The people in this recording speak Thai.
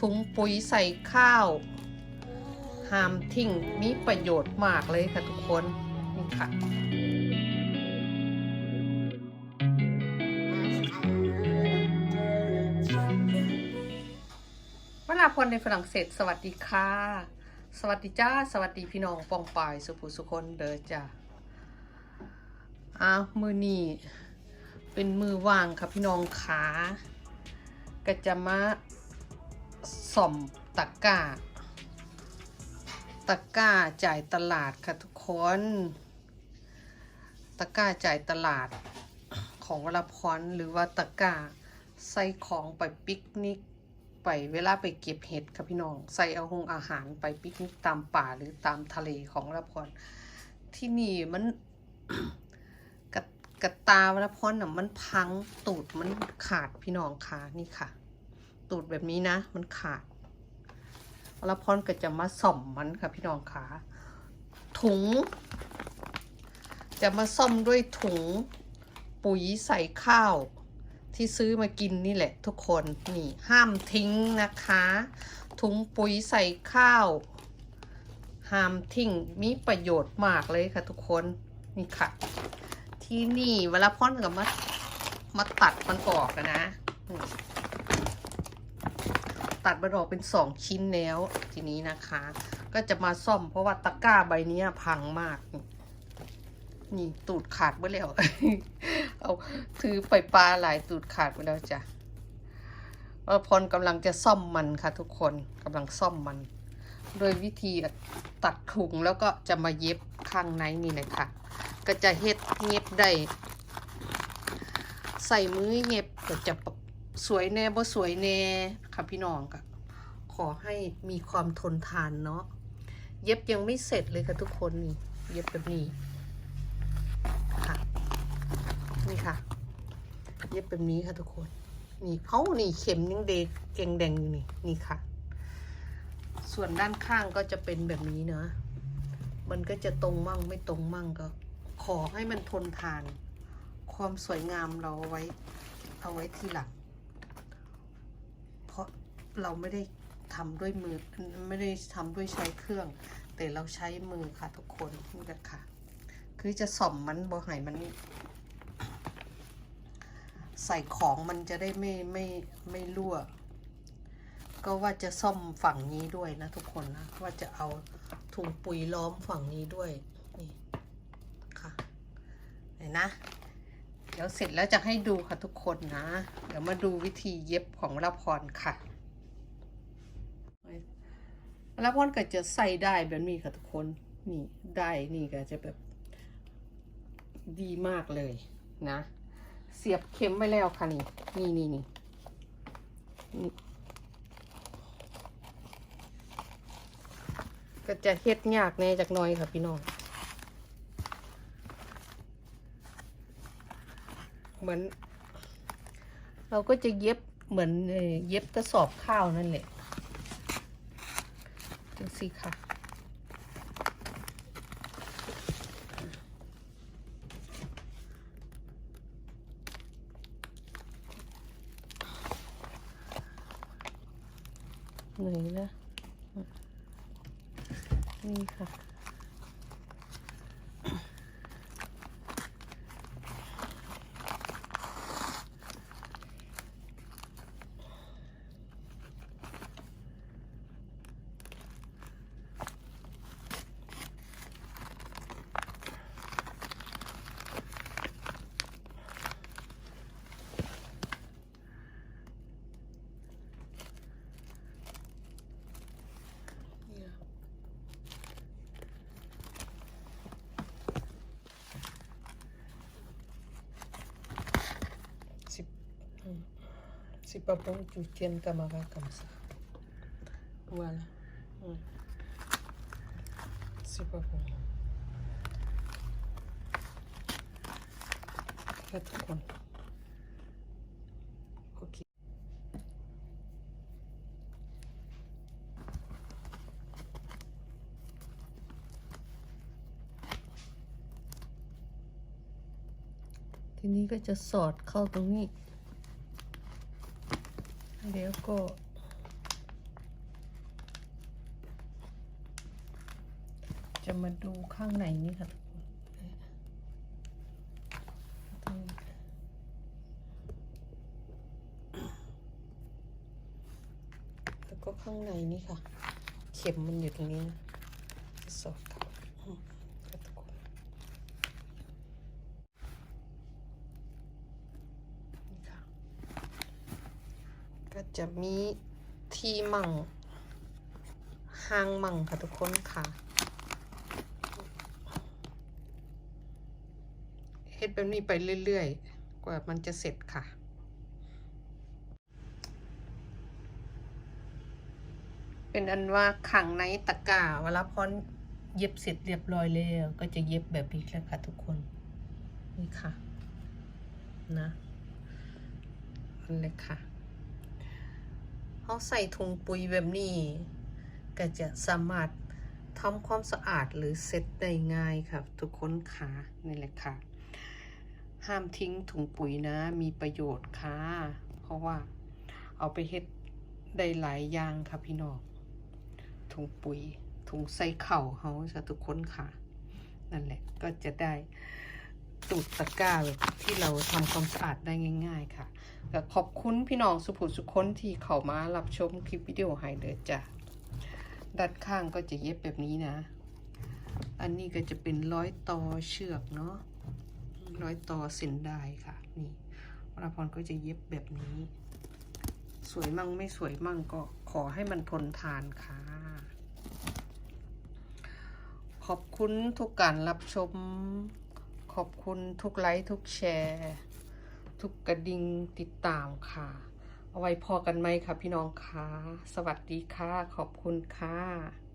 ถุงปุ๋ยใส่ข้าวห้ามทิ้งมีประโยชน์มากเลยค่ะทุกคนนี่ค่ะเวลาพรในฝรั่งเศส สวัสดีค่ะ สวัสดีจ้า สวัสดีพี่น้องปองปายสุภูสุคนเด้อจ้าอ้ามือนี่เป็นมือว่างค่ะพี่น้องขาก็จะมา สอมตะกร้า ตะกร้าจ่ายตลาดค่ะทุกคน ตะกร้าจ่ายตลาดของวรพรหรือว่าตะกร้า ใส่ของไปปิกนิกไปเวลาไปเก็บเห็ดค่ะพี่น้อง ใส่เอาหงอาหารไปปิกนิกตามป่าหรือตามทะเลของวรพรที่นี่มันกระตาวรพรน่ะมันพังตูดมันขาดพี่น้องค่ะนี่ค่ะ ตูดแบบนี้นะ มันขาดวรพรก็จะมาส่อมมันค่ะพี่น้องค่ะถุง จะมาซ่อมด้วยถุงปุ๋ยใส่ข้าวที่ซื้อมากินนี่แหละทุกคนนี่ห้ามทิ้งนะคะ ถุงปุ๋ยใส่ข้าว ห้ามทิ้งมีประโยชน์มากเลยค่ะทุกคนนี่ค่ะ ที่นี่เวลาพ่อนกับมามาตัดมันออกอะนะ ตัดมันออกเป็นสองชิ้นแล้ว ทีนี้นะคะ ก็จะมาซ่อมเพราะว่าตะกร้าใบนี้พังมาก นี่ตูดขาดไปแล้ว เอาถือไปปลาหลายตูดขาดไปแล้วจ้ะวรพรกำลังจะซ่อมมันค่ะ ทุกคนกำลังซ่อมมัน โดยวิธีตัดถุงแล้วก็จะมาเย็บข้างในนี่เลยค่ะ ก็จะเฮ็ดเย็บได้ใส่มือเย็บก็จะ สวยแน่บ่สวยแน่ค่ะพี่น้องก็ขอให้มีความทนทานเนาะเย็บยังไม่เสร็จเลยค่ะทุกคนนี่เย็บแบบนี้ค่ะนี่ค่ะ เย็บแบบนี้ค่ะทุกคนนี่เอ้านี่เข็มยังเด็กเก่งแดงอยู่นี่นี่ค่ะ ส่วนด้านข้างก็จะเป็นแบบนี้นะมันก็จะตรงมั่งไม่ตรงมั่งก็ ขอให้มันทนทาน ความสวยงามเราเอาไว้ เอาไว้ทีหลัง ราะเราไม่ได้ทำด้วยมือไม่ได้ทำด้วยใช้เครื่อง แต่เราใช้มือค่ะทุกคนนี่แหละค่ะ คือจะส่อมมันบ่ให้มัน ใส่ของมันจะได้ไม่ไม่ไม่รั่ว ก็ว่าจะซ่อมฝั่งนี้ด้วยนะทุกคนนะว่าจะเอาถุงปุ๋ยล้อมฝั่งนี้ด้วยนี่ค่ะเห็นนะ ดี๋ยวเสร็จแล้วจะให้ดูค่ะทุกคนนะ เดี๋ยวมาดูวิธีเย็บของละพรค่ะละพรก็จะใส่ได้แบบนี้ค่ะทุกคน นี่ได้นี่ก็จะแบบดีมากเลยนะ เสียบเข็มไว้แล้วค่ะนี่ นี่นี่นี่นี่ก็จะเฮ็ดยากแน่จากน้อยค่ะพี่น้อง เหมือน เราก็จะเย็บเหมือนเย็บกระสอบข้าวนั่นแหละจังสิค่ะไหนนะนี่ค่ะ เนี่ยสิบอืม สิบปะปงจุเทียนกามากากำสาวันอืมสิบปะปงแค่ทุกคนโอเคทีนี้ก็จะสอดเข้าตรงนี้ เดี๋ยวก็ จะมาดูข้างในนี้ค่ะทุกคนแล้วก็ข้างในนี่ค่ะ เข็มมันอยู่ตรงนี้สอดเข้ จะมีที่มั่งห้างมั่งค่ะทุกคนค่ะเฮ็ดแบบนี้ไปเรื่อยๆ กว่ามันจะเสร็จค่ะ เป็นอันว่าขังในตะกร้าเวลาพอนเย็บเสร็จเรียบร้อยแล้วก็จะเย็บแบบนี้แล้วค่ะทุกคน นี่ค่ะ นะอันเลยค่ะ เขาใส่ถุงปุ๋ยแบบนี้ ก็จะสามารถทำความสะอาดหรือเซ็ตได้ง่ายครับ ทุกคนค่ะนี่แหละค่ะ ห้ามทิ้งถุงปุ๋ยนะ มีประโยชน์ค่ะ เพราะว่าเอาไปเฮ็ดได้หลายอย่างค่ะพี่น้องถุงปุ๋ยถุงใส่เข่าเขาจะทุกคนค่ะ นั่นแหละก็จะได้ ตูดตะกร้าที่เราทำความสะอาดได้ง่าย ๆ ค่ะก็ขอบคุณพี่น้องสุภุสุคนที่เข้ามารับชมคลิปวิดีโอให้เด้อจ้ะด้านข้างก็จะเย็บแบบนี้นะ อันนี้ก็จะเป็นร้อยต่อเชือกเนาะร้อยต่อเส้นได้ค่ะ นี่วราพรก็จะเย็บแบบนี้ สวยมั่งไม่สวยมั่งก็ขอให้มันทนทานค่ะ ขอบคุณทุกการรับชม ขอบคุณทุกไลค์ทุกแชร์ ทุกกระดิ่งติดตามค่ะ เอาไว้พอกันไหมคะพี่น้องคะสวัสดีค่ะ ขอบคุณค่ะ